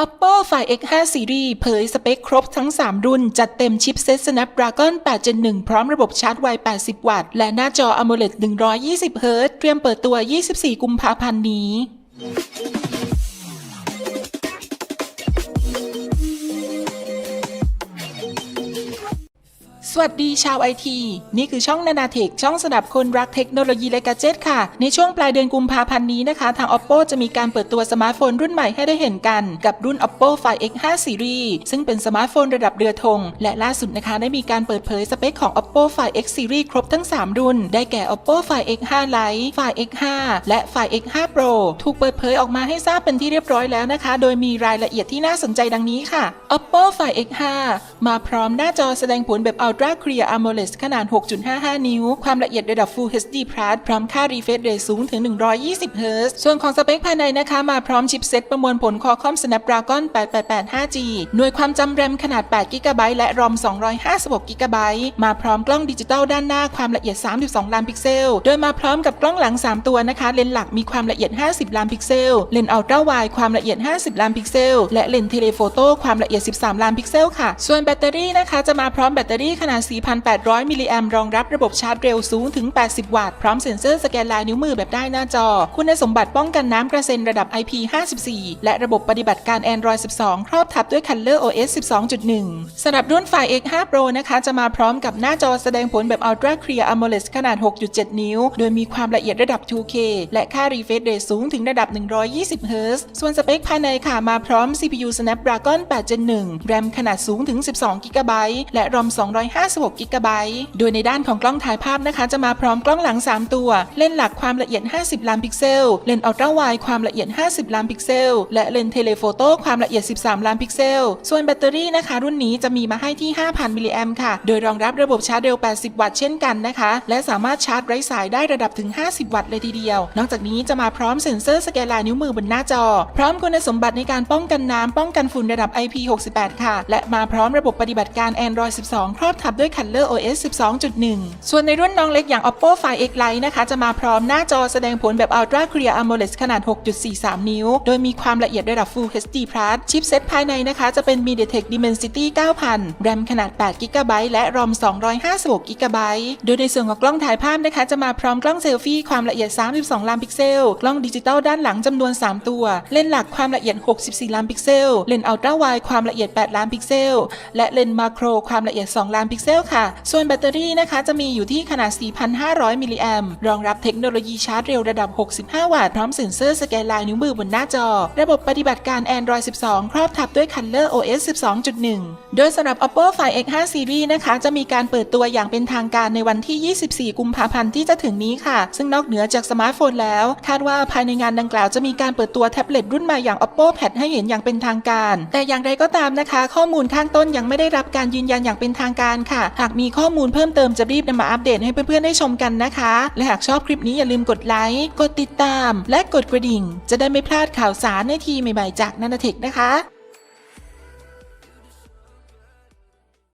Oppo Find X5 Series เผยสเปคครบทั้ง 3 รุ่น จัดเต็มชิปเซ็ต Snapdragon 8 Gen 1 พร้อมระบบชาร์จไว 80 วัตต์ และหน้าจอ AMOLED 120 Hz เตรียมเปิดตัว 24 กุมภาพันธ์นี้ สวัสดีชาวไอที นี่คือช่องนานาเทคช่องสำหรับคนรักเทคโนโลยีและกาเจ็ตค่ะ ในช่วงปลายเดือนกุมภาพันธ์นี้นะคะ ทาง Oppo จะมีการเปิดตัวสมาร์ทโฟนรุ่นใหม่ให้ได้เห็นกันกับรุ่น Oppo Find X5 Series ซึ่งเป็นสมาร์ทโฟนระดับเรือธงและล่าสุดนะคะ ได้มีการเปิดเผยสเปคของ Oppo Find X Series ครบทั้ง 3 รุ่น ได้แก่ Oppo Find X5 Lite Find X5 และ Find X5 Pro ถูกเปิดเผยออกมาให้ทราบเป็นที่เรียบร้อยแล้วนะคะ โดยมีรายละเอียดที่น่าสนใจดังนี้ค่ะ Oppo Find X5 มาพร้อมหน้าจอแสดงผลแบบ Ultra Clear AMOLED ขนาด 6.55 นิ้ว ความละเอียดระดับ Full HD Plus พร้อมค่า refresh rate สูงถึง 120 Hz ส่วนของสเปคภายในนะคะ มาพร้อมชิปเซ็ตประมวลผล Qualcomm Snapdragon 888 5G หน่วยความจำแรมขนาด 8 GB และ ROM 256 GB มาพร้อมกล้องดิจิตอลด้านหน้าความละเอียด 32 ล้านพิกเซล โดยมาพร้อมกับกล้องหลัง 3 ตัวนะคะ เลนส์หลักมีความละเอียด 50 ล้านพิกเซล เลนส์อัลตร้าไวด์ความละเอียด 50 ล้านพิกเซล และเลนส์เทเลโฟโต้ความละเอียด 13 ล้านพิกเซลค่ะ ส่วนแบตเตอรี่นะคะจะมาพร้อมแบตเตอรี่ขนาด4,800 มิลลิแอมรองรับระบบชาร์จเร็วสูงถึง 80 วัตต์ พร้อมเซ็นเซอร์สแกนลายนิ้วมือแบบได้หน้าจอ คุณสมบัติป้องกันน้ำกระเซ็นระดับ IP54 และระบบปฏิบัติการ Android 12 ครอบทับด้วย Color OS 12.1 สำหรับรุ่นฝ่าย X5 Pro นะคะจะมาพร้อมกับหน้าจอแสดงผลแบบ Ultra Clear AMOLED ขนาด 6.7 นิ้ว โดยมีความละเอียดระดับ 2K และค่า refresh rate สูงถึงระดับ 120 Hz ส่วนสเปคภายในค่ะมาพร้อม CPU Snapdragon 8 Gen 1 RAM ขนาดสูงถึง 12 GB และ ROM 2 5 56 GB โดยในด้านของกล้องถ่ายภาพนะคะ จะมาพร้อมกล้องหลัง 3 ตัว เลนส์หลักความละเอียด 50 ล้านพิกเซล เลนส์อัลตร้าไวด์ความละเอียด 50 ล้านพิกเซล และเลนส์เทเลโฟโต้ความละเอียด 13 ล้านพิกเซล ส่วนแบตเตอรี่นะคะ รุ่นนี้จะมีมาให้ที่ 5,000 มิลลิแอมค่ะ โดยรองรับระบบชาร์จเร็ว 80 วัตต์เช่นกันนะคะ และสามารถชาร์จไร้สายได้ระดับถึง 50 วัตต์เลยทีเดียว นอกจากนี้จะมาพร้อมเซ็นเซอร์สแกนลายนิ้วมือบนหน้าจอ พร้อมคุณสมบัติในการป้องกันน้ำป้องกันฝุ่นระดับ IP68 ค่ะ และมาพร้อมระบบปฏิบัติการ Android 12 ครอบทับด้วย Color OS 12.1 ส่วนในรุ่นน้องเล็กอย่าง Oppo Find X Lite นะคะ จะมาพร้อมหน้าจอแสดงผลแบบ Ultra Clear AMOLED ขนาด 6.43 นิ้ว โดยมีความละเอียดระดับ Full HD Plus ชิปเซตภายในนะคะจะเป็น MediaTek Dimensity 9000 RAM ขนาด 8 GB และ ROM 256 GB โดยในส่วนของกล้องถ่ายภาพนะคะ จะมาพร้อมกล้องเซลฟี่ความละเอียด 32 ล้านพิกเซล กล้องดิจิตอลด้านหลังจำนวน 3 ตัว เลนส์หลักความละเอียด 64 ล้านพิกเซล เลนส์อัลตร้าไวด์ความละเอียด 8 ล้านพิกเซล และเลนส์มาโครความละเอียด 2 ล้านพิกเซลค่ะ ส่วนแบตเตอรี่นะคะจะมีอยู่ที่ขนาด 4,500 มิลลิแอมรองรับเทคโนโลยีชาร์จเร็วระดับ 65 วัตต์ พร้อมเซ็นเซอร์สแกนลายนิ้วมือบนหน้าจอ ระบบปฏิบัติการ Android 12 ครอบทับด้วย Color OS 12.1 โดยสำหรับ Oppo Find X5 Series นะคะ จะมีการเปิดตัวอย่างเป็นทางการในวันที่ 24 กุมภาพันธ์ที่จะถึงนี้ค่ะ ซึ่งนอกเหนือจากสมาร์ทโฟนแล้ว คาดว่าภายในงานดังกล่าวจะมีการเปิดตัวแท็บเล็ตรุ่นใหม่อย่าง Oppo Pad ให้เห็นอย่างเป็นทางการ แต่อย่างไรก็ตามนะคะ ข้อมูลข้างต้นยังไม่ได้รับการยืนยันอย่างเป็นทางการค่ะหากมีข้อมูลเพิ่มเติมจะรีบนำมาอัปเดตให้เพื่อนๆได้ชมกันนะคะ และหากชอบคลิปนี้อย่าลืมกดไลค์ กดติดตาม และกดกระดิ่ง จะได้ไม่พลาดข่าวสารในทีใหม่ๆจากนันเทคนะคะ